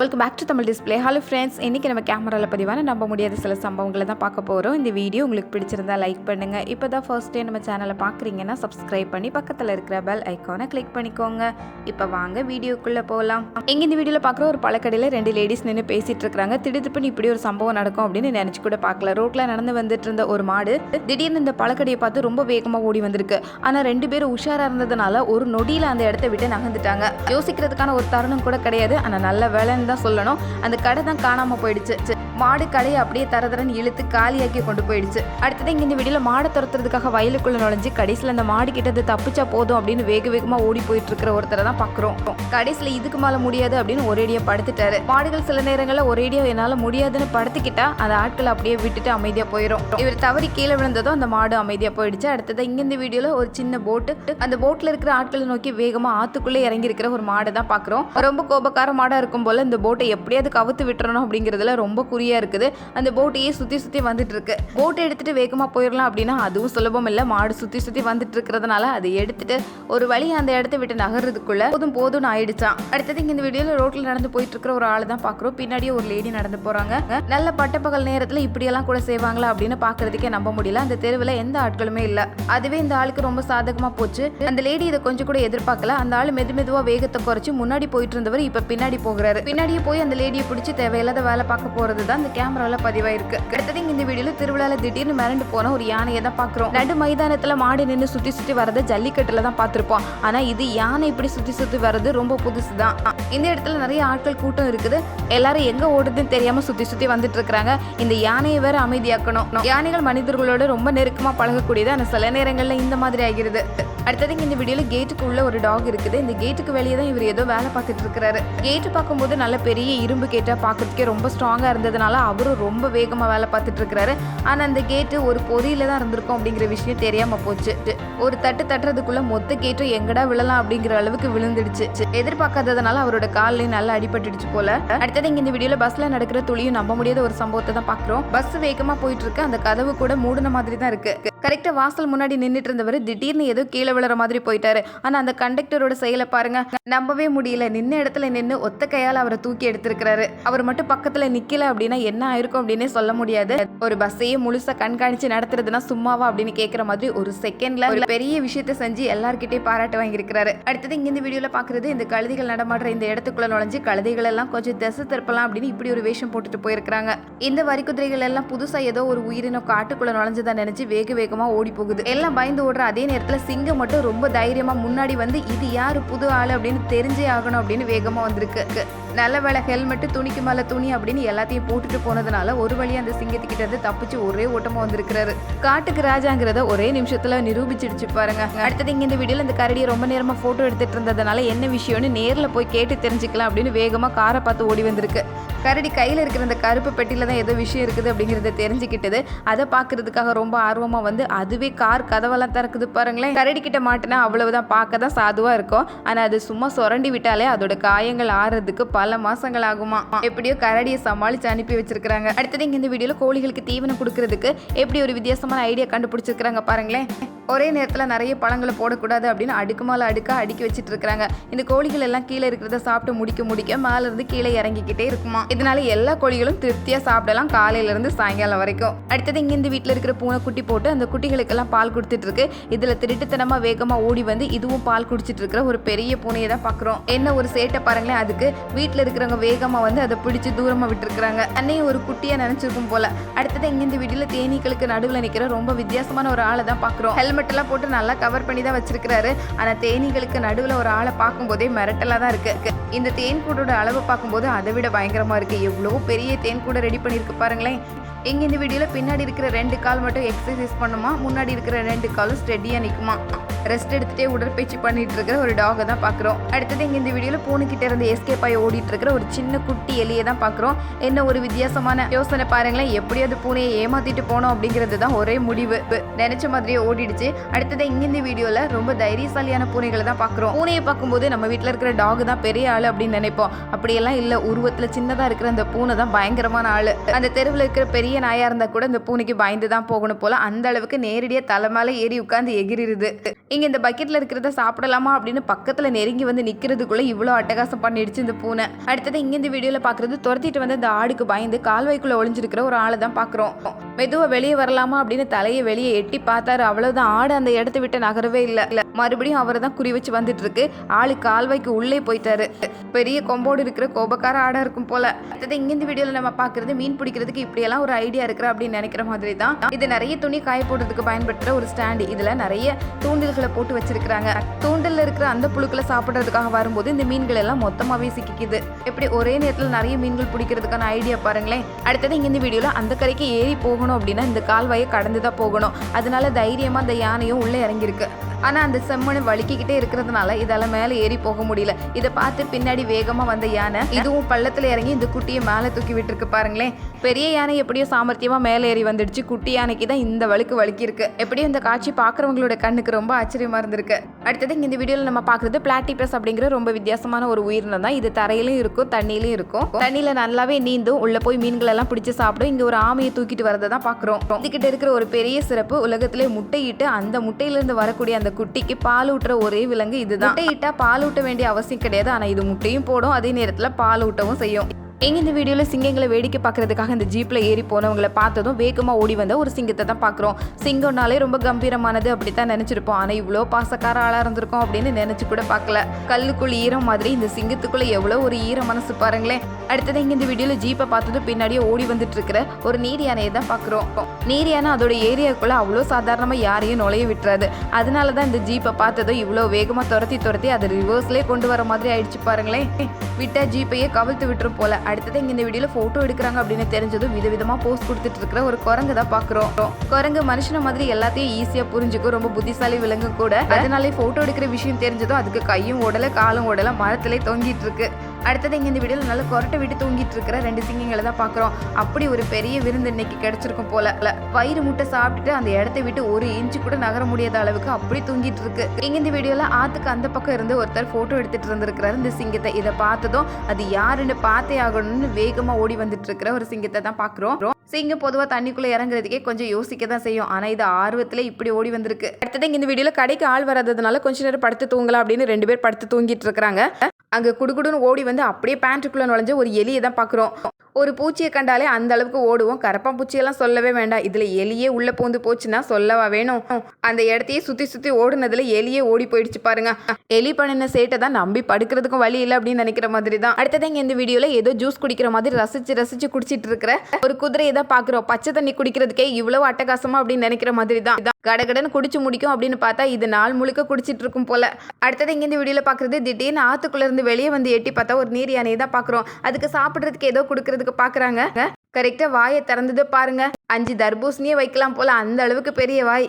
Welcome back to Tamil display hello friends இன்றைக்கி நம்ம கேமராவில் பதிவான நம்ப முடியாத சில சம்பவங்களை தான் பார்க்க போகிறோம் இந்த வீடியோ உங்களுக்கு பிடிச்சிருந்தா லைக் பண்ணுங்கள் இப்போ தான் ஃபர்ஸ்ட் டே நம்ம சேனலை பார்க்குறீங்கன்னா சப்ஸ்கிரைப் பண்ணி பக்கத்தில் இருக்கிற பெல் ஐக்கானை கிளிக் பண்ணிக்கோங்க. இப்போ வாங்க வீடியோக்குள்ளே போகலாம் எங்கே இந்த வீடியோவில் பார்க்குற ஒரு பழக்கடையில் ரெண்டு லேடிஸ் நின்று பேசிகிட்டு இருக்காங்க. திடீர்னு இப்படி ஒரு சம்பவம் நடக்கும் அப்படின்னு நினச்சி கூட பார்க்கல. ரோட்டில் நடந்து வந்துட்டு இருந்த ஒரு மாடு திடீர்னு இந்த பழக்கடையை பார்த்து ரொம்ப வேகமாக ஓடி வந்திருக்கு. ஆனால் ரெண்டு பேரும் உஷாராக இருந்ததுனால ஒரு நொடியில் அந்த இடத்த விட்டு நகர்ந்துட்டாங்க. யோசிக்கிறதுக்கான ஒரு தருணம் கூட கிடையாது. ஆனால் நல்ல வேலை தான் சொல்லணும். அந்த கடை தான் காணாமல் போயிடுச்சு. மாடு கடையை அப்படியே தரதரன்னு இழுத்து காலியாக்கி கொண்டு போயிடுச்சு. அடுத்தது இங்கே இந்த வீடியோவில் மாடை துரத்துறதுக்காக வயலுக்குள்ள நுழைஞ்சு கடைசியில் அந்த மாடு கிட்ட அது தப்பிச்சா போதும் அப்படின்னு வேக வேகமாக ஓடி போயிட்டு இருக்கிற ஒருத்தரை தான் பார்க்குறோம் கடைசியில் இதுக்கு மேலே முடியாது அப்படின்னு ஒரேடியாக படுத்துட்டாரு. மாடுகள் சில நேரங்களில் ஒரேடியாக என்னால் முடியாதுன்னு படுத்துக்கிட்டா அந்த ஆட்களை அப்படியே விட்டுட்டு அமைதியாக போயிடும் இவர் தவறி கீழே விழுந்ததும் அந்த மாடு அமைதியாக போயிடுச்சு. அடுத்தது இங்க இந்த வீடியோவில் ஒரு சின்ன போட்டு அந்த போட்டில் இருக்கிற ஆட்களை நோக்கி வேகமாக ஆத்துக்குள்ளே இறங்கி இருக்கிற ஒரு மாடை தான் பார்க்குறோம் ரொம்ப கோபக்கார மாடாக இருக்கும் போல இந்த போட்டை எப்படியாவது கவுத்து விட்டுறணும் அப்படிங்கிறதுல ரொம்ப குறியா இருக்குது. அந்த போட்டையே சுற்றி சுற்றி வந்துட்டு இருக்கு போட்டை எடுத்துட்டு வேகமாக போயிடலாம் அப்படின்னா அதுவும் சுலபம் இல்லை. மாடு சுற்றி சுற்றி வந்துட்டு இருக்கிறதுனால அதை எடுத்துட்டு ஒரு வழி அந்த இடத்த விட்டு நகர்றதுக்குள்ள போதும் போதும்னு ஆயிடுச்சான் அடுத்தது இந்த வீடியோவில் ரோட்டில் நடந்து போயிட்டு இருக்கிற ஒரு ஆள் தான் பார்க்குறோம் பின்னாடியே ஒரு லேடி நடந்து போகிறாங்க நல்ல பட்டப்பகல் நேரத்தில் இப்படியெல்லாம் கூட செய்வாங்களா அப்படின்னு பார்க்கறதுக்கே நம்ப முடியல. அந்த தெருவில் எந்த ஆட்களுமே இல்லை. அதுவே இந்த ஆளுக்கு ரொம்ப சாதகமாக போச்சு. அந்த லேடி இதை கொஞ்சம் கூட எதிர்பார்க்கல. அந்த ஆள் மெது மெதுவாக வேகத்தை குறைச்சி முன்னாடி போயிட்டு இருந்தவர் இப்போ பின்னாடி போகிறாரு. பின்னாடியே போய் அந்த லேடியை பிடிச்சி தேவையில்லாத வேலை பார்க்க போகிறது தான் இந்த கேமரால பதிவாயிருக்கு. அடுத்தது இந்த வீடியோல திருவிழால திடீர்னு மிரண்டு போன ஒரு யானையை தான் பார்க்குறோம். நடு மைதானத்துல மாடு நின்று சுத்தி சுத்தி வரதை ஜல்லிக்கட்டுல தான் பார்த்திருப்போம். ஆனா இது யானை இப்படி சுத்தி சுத்தி வர்றது ரொம்ப புதுசு தான் இந்த இடத்துல நிறைய ஆட்கள் கூட்டம் இருக்குது. எல்லாரும் எங்க ஓடுதுன்னு தெரியாம சுத்தி சுத்தி வந்துட்டு இருக்கிறாங்க இந்த யானையை வேற அமைதியாக்கணும். யானைகள் மனிதர்களோட ரொம்ப நெருக்கமா பழகக்கூடியது. ஆனா சில நேரங்கள்ல இந்த மாதிரி ஆகிறது அடுத்தது இந்த வீடியோல கேட்டுக்கு உள்ள ஒரு டாக் இருக்குது. இந்த கேட்டுக்கு வெளியே தான் இவர் ஏதோ வேலை பார்த்துட்டு இருக்கிறாரு. கேட்டு பார்க்கும்போது நல்ல பெரிய இரும்பு கேட்டா பார்க்கறதுக்கே ரொம்ப ஸ்ட்ராங்கா இருந்ததுனால அவரும் ரொம்ப வேகமா வேலை பார்த்துட்டு இருக்கிறாரு. ஆனா அந்த கேட்டு ஒரு பொதியில தான் இருந்திருக்கும் அப்படிங்கிற விஷயம் தெரியாம போச்சு. ஒரு தட்டு தட்டுறதுக்குள்ள மொத்த கேட்டும் எங்கடா விழலாம் அப்படிங்கிற அளவுக்கு விழுந்துடுச்சு. எதிர்பார்க்காததுனால அவரோட கால்லையும் நல்லா அடிபட்டுடுச்சு போல. அடுத்தது இங்க இந்த வீடியோல பஸ்ல நடக்கிற துளியும் நம்ப முடியாத ஒரு சம்பவத்தை தான் பாக்குறோம் பஸ் வேகமா போயிட்டு இருக்கு. அந்த கதவு கூட மூடின மாதிரி தான் இருக்கு. கரெக்டாக வாசல் முன்னாடி நின்றுட்டு இருந்தவர் திடீர்னு ஏதோ கீழே விழுற மாதிரி போயிட்டாரு. ஆனால் அந்த கண்டக்டரோட செயலை பாருங்க. நம்பவே முடியல. நின்ன இடத்துல நின்று ஒத்த கையால் அவரை தூக்கி எடுத்திருக்கிறாரு. அவர் மட்டும் பக்கத்தில் நிக்கல அப்படின்னா என்ன ஆயிருக்கும் அப்படின்னே சொல்ல முடியாது. ஒரு பஸ்ஸையே முழுசா கண்காணிச்சு நடத்துறதுன்னா சும்மாவா அப்படின்னு கேட்குற மாதிரி ஒரு செகண்ட்ல ஒரு பெரிய விஷயத்த செஞ்சு எல்லார்கிட்டயும் பாராட்டு வாங்கியிருக்கிறாரு. அடுத்தது இங்க இந்த வீடியோவில் பார்க்குறது இந்த கழுதைகள் நடமாடுற இந்த இடத்துக்குள்ள நுழைஞ்சு கழுதைகள் எல்லாம் கொஞ்சம் திசை திருப்பலாம் அப்படின்னு இப்படி ஒரு வேஷம் போட்டுட்டு போயிருக்காங்க இந்த வரிக்குதிரைகள் எல்லாம் புதுசா ஏதோ ஒரு உயிரினம் காட்டுக்குள்ள நுழைஞ்சதா நினைச்சு வேக வேகமாக ஓடி போகுது. எல்லாம் பயந்து ஓடுற அதே நேரத்தில் சிங்கம் மட்டும் ரொம்ப தைரியமா முன்னாடி வந்து இது யாரு? புது ஆளு? அப்படின்னு தெரிஞ்சே ஆகணும் அப்படின்னு வேகமா வந்திருக்கு. நல்ல வேலை ஹெல்மெட்டு துணிக்கு மேலே துணி அப்படின்னு எல்லாத்தையும் போட்டுட்டு போனதுனால ஒரு வழி அந்த சிங்கத்துக்கிட்ட இருந்து தப்பிச்சு ஒரே ஓட்டமாக வந்திருக்கிறாரு. காட்டுக்கு ராஜாங்கிறத ஒரே நிமிஷத்தில் நிரூபிச்சிடுச்சு பாருங்க. அடுத்தது இங்கே இந்த வீடியோவில் இந்த கரடியை ரொம்ப நேரமாக ஃபோட்டோ எடுத்துட்டு இருந்ததுனால என்ன விஷயம்னு நேரில் போய் கேட்டு தெரிஞ்சுக்கலாம் அப்படின்னு வேகமாக காரை பார்த்து ஓடி வந்திருக்கு. கரடி கையில் இருக்கிற அந்த கருப்பு பெட்டியில் தான் ஏதோ விஷயம் இருக்குது அப்படிங்கிறத தெரிஞ்சுக்கிட்டது. அதை பார்க்கறதுக்காக ரொம்ப ஆர்வமாக வந்து அதுவே கார் கதவெல்லாம் திறக்குது பாருங்களேன். கரடி கிட்ட மாட்டினா அவ்வளவுதான் பார்க்க தான் சாதுவாக இருக்கும். ஆனால் அது சும்மா சுரண்டி விட்டாலே அதோட காயங்கள் ஆறுறதுக்கு பல மாசங்கள் ஆகுமா எப்படியோ கரடியை சமாளிச்சு அனுப்பி வச்சிருக்காங்க அடுத்தது இங்க இந்த வீடியோல கோழிகளுக்கு தீவனம் கொடுக்கறதுக்கு எப்படி ஒரு வித்தியாசமான ஐடியா கண்டுபிடிச்சிருக்காங்க பாருங்களேன். ஒரே நேரத்தில் நிறைய பழங்களை போடக்கூடாது அப்படின்னு அடுக்கு மேலே அடுக்காக அடுக்கி வச்சுட்டு இருக்கிறாங்க இந்த கோழிகள் எல்லாம் கீழே இருக்கிறத சாப்பிட்டு முடிக்க முடிக்க மேலேருந்து கீழே இறங்கிக்கிட்டே இருக்குமா? இதனால எல்லா கோழிகளும் திருப்தியாக சாப்பிடலாம் காலையிலேருந்து சாயங்காலம் வரைக்கும். அடுத்தது இங்கே இந்த வீட்டில் இருக்கிற பூனை குட்டி போட்டு அந்த குட்டிகளுக்கெல்லாம் பால் கொடுத்துட்டு இருக்கு இதில் திருட்டுத்தனமாக வேகமாக ஓடி வந்து இதுவும் பால் குடிச்சிட்டு இருக்கிற ஒரு பெரிய பூனையை தான் பார்க்குறோம் என்ன ஒரு சேட்டை பாருங்களேன் அதுக்கு. வீட்டில் இருக்கிறவங்க வேகமாக வந்து அதை பிடிச்சி தூரமாக விட்டுருக்குறாங்க. அன்னையும் ஒரு குட்டியாக நினச்சிருக்கும் போல. அடுத்தது இங்கே இந்த வீட்டில் தேனீக்களுக்கு நடுவில் நிற்கிற ரொம்ப வித்தியாசமான ஒரு ஆளை தான் பார்க்குறோம் ஹெல்மெட் எல்லாம் போட்டு நல்லா கவர் பண்ணி தான் வச்சிருக்கிறாரு. ஆனால் தேனீகளுக்கு நடுவில் ஒரு ஆளை பார்க்கும்போதே மிரட்டலாக தான் இருக்கு. இந்த தேன் கூடோட அளவை பார்க்கும்போது அதை விட பயங்கரமாக இருக்கு. எவ்வளோ பெரிய தேன் கூட ரெடி பண்ணியிருக்கு பாருங்களேன். எங்கள் இந்த வீடியோவில் பின்னாடி இருக்கிற ரெண்டு கால் மட்டும் எக்ஸசைஸ் பண்ணுமா முன்னாடி இருக்கிற ரெண்டு காலும் ஸ்டெடியாக நிற்குமா ரெஸ்ட் எடுத்துகிட்டே உடற்பயிற்சி பண்ணிட்டு இருக்கிற ஒரு டாகை தான் பார்க்குறோம். அடுத்தது இங்கே இந்த வீடியோவில் பூனைக்கிட்ட இருந்து எஸ்கேப் ஆகி ஓடிட்டு இருக்கிற ஒரு சின்ன குட்டி எலியை தான் பார்க்குறோம். என்ன ஒரு வித்தியாசமான யோசனை பாருங்களேன். எப்படியாவது பூனையை ஏமாத்திட்டு போனோம் அப்படிங்கிறது தான் ஒரே முடிவு. நினைச்ச மாதிரியே ஓடிடுச்சு. அடுத்தது இங்க இந்த வீடியோல ரொம்ப தைரியசாலியான பூனைகளை தான் பார்க்குறோம். பூனையை பார்க்கும்போது நம்ம வீட்டில் இருக்கிற டாக் தான் பெரிய ஆள் அப்படின்னு நினைப்போம். அப்படியெல்லாம் இல்லை. உருவத்தில் சின்னதாக இருக்கிற அந்த பூனை தான் பயங்கரமான ஆள். அந்த தெருவில் இருக்கிற பெரிய நாயா இருந்தால் கூட இந்த பூனைக்கு பயந்து தான் போகணும் போல. அந்த அளவுக்கு நேரடியாக தலை மேலே ஏறி உட்காந்து எகிரிருது. இங்கே இந்த பக்கெட்டில் இருக்கிறத சாப்பிடலாமா அப்படின்னு பக்கத்தில் நெருங்கி வந்து நிற்கிறதுக்குள்ளே இவ்வளோ அட்டகாசம் பண்ணிடுச்சு இந்த பூனை. அடுத்தது இங்கே இந்த வீடியோவில் பார்க்குறது துரத்திட்டு வந்து இந்த ஆடுக்கு பயந்து கால்வாய்க்குள்ளே ஒளிஞ்சிருக்கிற ஒரு ஆளை தான் பார்க்குறோம் மெதுவாக வெளியே வரலாமா அப்படின்னு தலையை வெளியே எட்டி பார்த்தாரு. அவ்வளோதான் ஆடு அந்த இடத்த விட்டு நகரவே இல்லை. இல்லை மறுபடியும் அவரை தான் குறி வச்சு வந்துட்டு இருக்கு ஆளு கால்வாய்க்கு உள்ளே போயிட்டாரு. பெரிய கொம்போடு இருக்கிற கோபக்கார ஆடாக இருக்கும் போல. அடுத்தது இங்க இந்த வீடியோவில் நம்ம பார்க்கறது மீன் பிடிக்கிறதுக்கு இப்படியெல்லாம் ஒரு ஐடியா இருக்கிற அப்படின்னு நினைக்கிற மாதிரி தான் இது நிறைய துணி காய போடுறதுக்கு பயன்படுத்துகிற ஒரு ஸ்டாண்டு இதில் நிறைய தூண்டில்கள் போட்டு வச்சிருக்கிறாங்க. தூண்டில் இருக்கிற அந்த புழுக்களை சாப்பிடுறதுக்காக வரும்போது இந்த மீன்கள் எல்லாம் மொத்தமாவே சிக்கிக்குது. எப்படி ஒரே நேரத்தில் நிறைய மீன்கள் பிடிக்கிறதுக்கான ஐடியா பாருங்களேன். அடுத்தது இங்கே இந்த வீடியோவில் அந்த கரைக்கு ஏறி போகணும் அப்படின்னா இந்த கால்வாயை கடந்து தான் போகணும். அதனால தைரியமா அந்த யானையும் உள்ள இறங்கியிருக்கு. ஆனால் அந்த செம்மண் வலிக்கிக்கிட்டே இருக்கிறதுனால இதால மேலே ஏறி போக முடியல. இதை பார்த்து பின்னாடி வேகமாக வந்த யானை இதுவும் பள்ளத்தில் இறங்கி இந்த குட்டியை மேலே தூக்கி விட்டுருக்கு பாருங்களேன். பெரிய யானை எப்படியோ சாமர்த்தியமாக மேலே ஏறி வந்துடுச்சு. குட்டி யானைக்கு தான் இந்த வழுக்கு வழுக்கியிருக்கு. எப்படியும் இந்த காட்சி பார்க்குறவங்களோட கண்ணுக்கு ரொம்ப ஆச்சரியமா இருந்திருக்கு. அடுத்தது இந்த வீடியோவில் நம்ம பார்க்குறது பிளாட்டிபஸ் அப்படிங்கிற ரொம்ப வித்தியாசமான ஒரு உயிரினம் தான். இது தரையிலும் இருக்கும் தண்ணியிலும் இருக்கும். தண்ணியில் நல்லாவே நீந்தும் உள்ளே போய் மீன்கள் எல்லாம் சாப்பிடும். இங்கே ஒரு ஆமையை தூக்கிட்டு வரதை தான் பார்க்குறோம். இதுகிட்ட இருக்கிற ஒரு பெரிய சிறப்பு உலகத்திலே முட்டையிட்டு அந்த முட்டையிலேருந்து வரக்கூடிய அந்த குட்டிக்கு பால் ஊட்டுற ஒரே விலங்கு இதுதான். முட்டையிட்டா பால் ஊட்ட வேண்டிய அவசியம் கிடையாது ஆனா இது முட்டையும் போடும். அதே நேரத்துல பால் ஊட்டவும் செய்யும். எங்க இந்த வீடியோவில் சிங்கங்களை வேடிக்கை பார்க்கறதுக்காக இந்த ஜீப்பில் ஏறி போனவங்களை பார்த்ததும் வேகமாக ஓடி வந்த ஒரு சிங்கத்தை தான் பார்க்குறோம். சிங்கம்னாலே ரொம்ப கம்பீரமானது அப்படி தான் நினச்சிருப்போம். ஆனால் இவ்வளோ பாசக்கார ஆளாக இருந்திருக்கோம் அப்படின்னு நினச்சி கூட பார்க்கல. கல்லுக்குள் ஈரம் மாதிரி இந்த சிங்கத்துக்குள்ளே எவ்வளோ ஒரு ஈர மனசு பாருங்களேன். அடுத்தது இங்கே இந்த வீடியோவில் ஜீப்பை பார்த்ததும் பின்னாடியே ஓடி வந்துட்டு இருக்கிற ஒரு நீர் யானையை தான் பார்க்குறோம். நீர் யானை அதோட ஏரியாவுக்குள்ளே அவ்வளோ சாதாரணமாக யாரையும் நுழைய விட்டுறாது. அதனால தான் இந்த ஜீப்பை பார்த்ததும் இவ்வளோ வேகமாக துரத்தி துரத்தி அதை ரிவர்ஸ்லேயே கொண்டு வர மாதிரி ஆயிடுச்சு பாருங்களேன். விட்டா ஜீப்பையே கவிழ்த்து விட்டுரும் போல. அடுத்தது இங்க இந்த வீடியோல போட்டோ எடுக்கிறாங்க அப்படின்னு தெரிஞ்சதும் விதவிதமா போஸ்ட் கொடுத்துட்டு இருக்கிற ஒரு குரங்கு தான் பாக்குறோம் குரங்கு மனுஷன மாதிரி எல்லாத்தையும் ஈஸியா புரிஞ்சுக்கும் ரொம்ப புத்திசாலி விலங்கு கூட. அதனாலே போட்டோ எடுக்கிற விஷயம் தெரிஞ்சதும் அதுக்கு கையும் உடல காலும் ஓடல மரத்திலே தொங்கிட்டு இருக்கு. அடுத்தது இங்க இந்த வீடியோல நல்ல கொரட்டை விட்டு தூங்கிட்டு இருக்கிற ரெண்டு சிங்கங்களை தான் பாக்குறோம் அப்படி ஒரு பெரிய விருந்து இன்னைக்கு கிடைச்சிருக்கும் போல. வயிறு முட்டை சாப்பிட்டுட்டு அந்த இடத்தை விட்டு ஒரு இன்ச்சு கூட நகர முடியாத அளவுக்கு அப்படி தூங்கிட்டு இருக்கு. இங்க இந்த வீடியோல ஆத்துக்கு அந்த பக்கம் இருந்து ஒருத்தர் போட்டோ எடுத்துட்டு இருந்திருக்கிறாரு இந்த சிங்கத்தை. இதை பார்த்ததும் அது யாருன்னு பார்த்தே ஆகணும்னு வேகமா ஓடி வந்துட்டு இருக்கிற ஒரு சிங்கத்தை தான் பாக்குறோம் சிங்கம் பொதுவா தண்ணிக்குள்ள இறங்குறதுக்கே கொஞ்சம் யோசிக்க தான் செய்யும். ஆனா இது ஆர்வத்துல இப்படி ஓடி வந்திருக்கு. அடுத்தது இந்த வீடியோவில் கடைக்கு ஆள் வராததுனால கொஞ்ச நேரம் படுத்து தூங்கலாம் அப்படின்னு ரெண்டு பேர் படுத்து தூங்கிட்டு இருக்காங்க அங்கே குடுகுடுன்னு ஓடி வந்து அப்படியே பேண்ட்டுக்குள்ளே நுழைஞ்ச ஒரு எலியை தான் பார்க்குறோம். ஒரு பூச்சியை கண்டாலே அந்த அளவுக்கு ஓடுவோம். கரப்பான் பூச்சியெல்லாம் சொல்லவே வேண்டாம். இதில் எலியே உள்ளே பூந்து போச்சுன்னா சொல்லவா வேணும்? அந்த இடத்தையே சுற்றி சுற்றி ஓடுனதில் எலியே ஓடி போயிடுச்சு பாருங்க. எலி பண்ணின சேட்டை தான் நம்பி படுக்கிறதுக்கும் வழி இல்லை அப்படின்னு நினைக்கிற மாதிரி தான் அடுத்ததுங்க இந்த வீடியோவில் ஏதோ ஜூஸ் குடிக்கிற மாதிரி ரசிச்சு ரசிச்சு குடிச்சிட்டு இருக்கிற ஒரு குதிரையை தான் பார்க்குறோம். பச்சை தண்ணி குடிக்கிறதுக்கே இவ்வளோ அட்டகாசமாக அப்படின்னு நினைக்கிற மாதிரி தான் கடகடன்னு குடிச்சு முடிக்கும் அப்படின்னு பார்த்தா இது நாள் முழுக்க குடிச்சிட்டு இருக்கும் போல. அடுத்தது இங்கேருந்து இந்த வீடியோல பாக்குறது திடீர்னு ஆத்துக்குள்ள இருந்து வெளியே வந்து எட்டி பார்த்தா ஒரு நீர் யானையை தான் பாக்குறோம். அதுக்கு சாப்பிடுறதுக்கு ஏதோ கொடுக்கறதுக்கு பாக்குறாங்க. கரெக்டா வாயை திறந்தது பாருங்க. அஞ்சு தர்பூசணியே வைக்கலாம் போல. அந்த அளவுக்கு பெரிய வாய்.